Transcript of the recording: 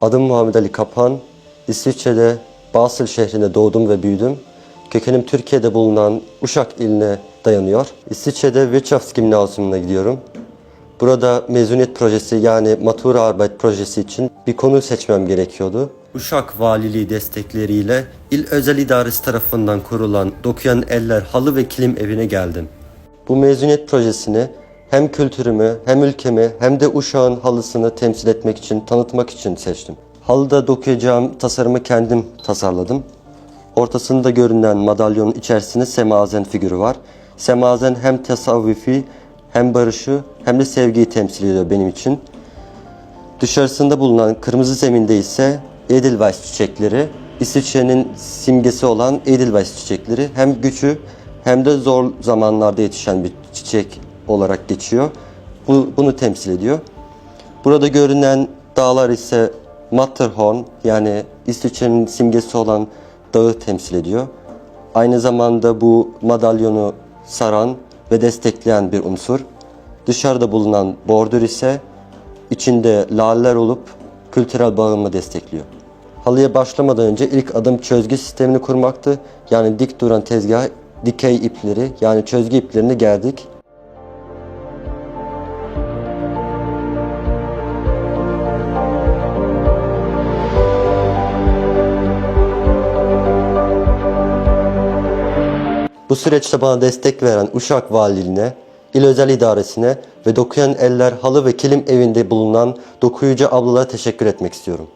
Adım Muhammed Ali Kapan. İsviçre'de Basel şehrinde doğdum ve büyüdüm. Kökenim Türkiye'de bulunan Uşak iline dayanıyor. İsviçre'de Wirtschaftsgymnasium'una gidiyorum. Burada mezuniyet projesi yani Matura Arbeit projesi için bir konu seçmem gerekiyordu. Uşak Valiliği destekleriyle İl Özel İdaresi tarafından kurulan Dokuyan Eller Halı ve Kilim Evi'ne geldim. Bu mezuniyet projesini hem kültürümü, hem ülkemi, hem de Uşak'ın halısını temsil etmek için, tanıtmak için seçtim. Halıda dokuyacağım tasarımı kendim tasarladım. Ortasında görünen madalyonun içerisinde semazen figürü var. Semazen hem tasavvufi, hem barışı, hem de sevgiyi temsil ediyor benim için. Dışarısında bulunan kırmızı zeminde ise Edelweiss çiçekleri, İsviçre'nin simgesi olan Edelweiss çiçekleri hem güçü hem de zor zamanlarda yetişen bir çiçek olarak geçiyor. Bu, bunu temsil ediyor. Burada görünen dağlar ise Matterhorn yani İsviçre'nin simgesi olan dağı temsil ediyor. Aynı zamanda bu madalyonu saran ve destekleyen bir unsur. Dışarıda bulunan bordür ise içinde laleler olup kültürel bağımı destekliyor. Halıya başlamadan önce ilk adım çözgü sistemini kurmaktı. Yani dik duran tezgah dikey ipleri yani çözgü iplerini gerdik. Bu süreçte bana destek veren Uşak Valiliğine, İl Özel İdaresine ve Dokuyan Eller Halı ve Kilim Evi'nde bulunan dokuyucu ablalara teşekkür etmek istiyorum.